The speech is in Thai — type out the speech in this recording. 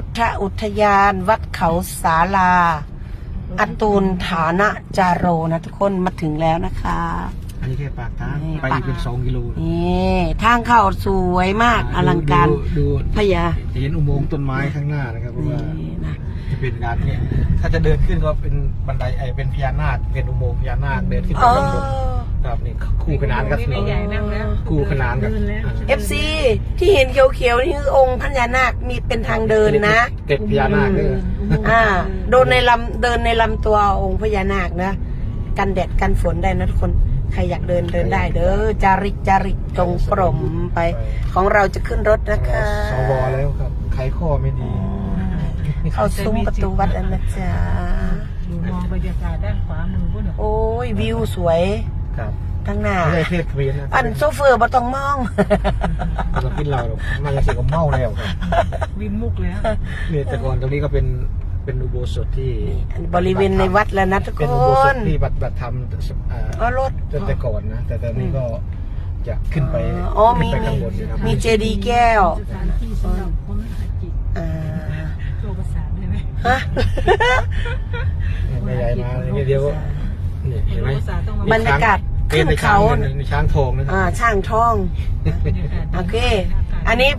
พุทธอุทยาน วัดเขาสาลาอตูลฐานะจาโรนะทุกคนมาถึงแล้วนะคะ อันนี้แค่ปากทางนี่ไปอีกเป็นสองกิโลนี่ทางเข้าสวยมากอลังการดูดูพญาจะเห็นอุโมงค์ต้นไม้ข้างหน้านะครับเพราะว่านี่นะ จะเป็นการเนี่ยถ้าจะเดินขึ้นก็เป็นบันไดไอเป็นพญานาคเป็นอุโมงค์พญานาคเดินขึ้นเอไปข้างบนอครับนี่ คู่ขนานกับถนนใหญ่นั่งแล้วคู่ขนานกับเอฟซีที่เห็นเขียวๆนี่คือองค์พญานาคมีเป็นทางเดินนะเกล็ดพญานาคด้วยอ่าโดนในลำเดินในลำตัวองค์พญานาคนะกันแดดกันฝนได้นะทุกคนใครอยากเดินเดินได้เด้อจาริกจาริกตรงปรมไป ของเราจะขึ้นรถนะคะสวแล้วครับใครข้อไม่ดี เข้าซุ้มประตูวัดแล้วนะจ๊ะดูมองบรรยากาศด้านขวามือพุ่นโอ้ยวิวสวยครับ ทั้งหน้า ไม่ใช่เพศเวียนนะอันโซเฟอร์บ่ต้องมอง เรากินเราหรอกมันจะเสียกับเมาแล้วครับวินมุกแล้วเนี่ยแต่ก่อนตรงนี้ก็เป็นเป็นอุโบสถที่อันบริเวณในวัดแล้วนะทุกเป็นคอุโบสถนที่บัตรบัตรธรรมเอ่อก็รถตั้งแต่ก่อนนะแต่ตอนนี้ก็จะขึ้นไปอ๋อขึ้มีนไปมี ข้างบนนะครับมีเจดีย์แก้วสถานที่สำหรับคนหาจิตอ่าโชว์ประสาทได้ไหมฮะ เนี่ยไม่ใหญ่มาอย่างเดียวก็เนี่ยเห็นไหมโชว์ประสาทต้องมาบรรยากาศเป็นใน ขึ้นช้างเขา ในช้างทองนะคอ่ารับช่างทองบรรยากาศโอเค อันนี้